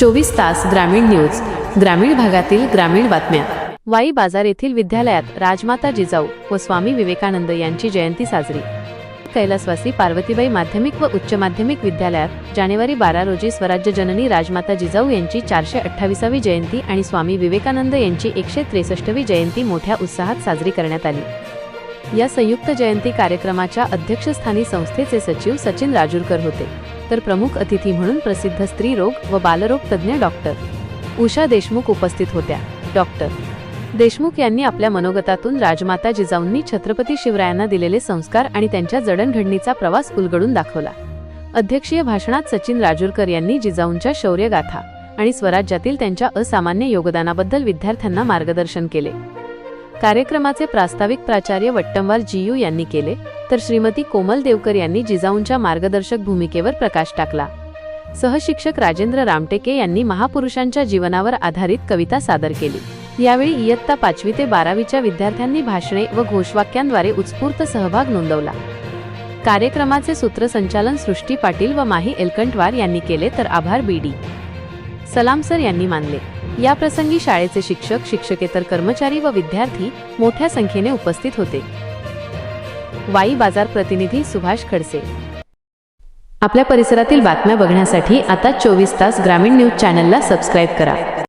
चोवीस तास ग्रामीण न्यूज ग्रामीण भागातील ग्रामीण बातम्या. वाई बाजार येथील विद्यालयात राजमाता जिजाऊ व स्वामी विवेकानंद यांची जयंती साजरी. कैलासवासी पार्वतीबाई माध्यमिक व उच्च माध्यमिक विद्यालयात जानेवारी बारा रोजी स्वराज्य जननी राजमाता जिजाऊ यांची चारशे अठ्ठावीसावी जयंती आणि स्वामी विवेकानंद यांची एकशे त्रेसष्टवी जयंती मोठ्या उत्साहात साजरी करण्यात आली. या संयुक्त जयंती कार्यक्रमाच्या अध्यक्षस्थानी संस्थेचे सचिव सचिन राजूरकर होते. तर प्रमुख अतिथी म्हणून प्रसिद्ध स्त्रीरोग व बालरोग तज्ज्ञ डॉक्टर उषा देशमुख उपस्थित होत्या. डॉक्टर देशमुख यांनी आपल्या मनोगतातून राजमाता जिजाऊंनी छत्रपती शिवरायांना दिलेले संस्कार आणि त्यांच्या जडणघडणीचा प्रवास उलगडून दाखवला. अध्यक्षीय भाषणात सचिन राजूरकर यांनी जिजाऊंच्या शौर्यगाथा आणि स्वराज्यातील त्यांच्या असामान्य योगदानाबद्दल विद्यार्थ्यांना मार्गदर्शन केले. कार्यक्रमाचे प्रास्ताविक प्राचार्य वट्टमवाल जीयू यांनी केले. तर श्रीमती कोमल देवकर यांनी जिजाऊंच्या मार्गदर्शक भूमिकेवर प्रकाश टाकला. सहशिक्षक राजेंद्र रामटेके यांनी महापुरुषांच्या जीवनावर आधारित कविता सादर केली. यावेळी इयत्ता पाचवी ते बारावीच्या विद्यार्थ्यांनी भाषणे व घोषवाक्यांद्वारे उत्स्फूर्त सहभाग नोंदवला. कार्यक्रमाचे सूत्रसंचालन सृष्टी पाटील व माही एलकंटवार यांनी केले तर आभार बीडी सलामसर यांनी मानले. या प्रसंगी शाळेचे शिक्षक शिक्षकेतर कर्मचारी व विद्यार्थी मोठ्या संख्येने उपस्थित होते. वाई बाजार प्रतिनिधी सुभाष खडसे. आपल्या परिसरातील बातम्या बघण्यासाठी आता चोवीस तास ग्रामीण न्यूज चॅनलला सबस्क्राईब करा.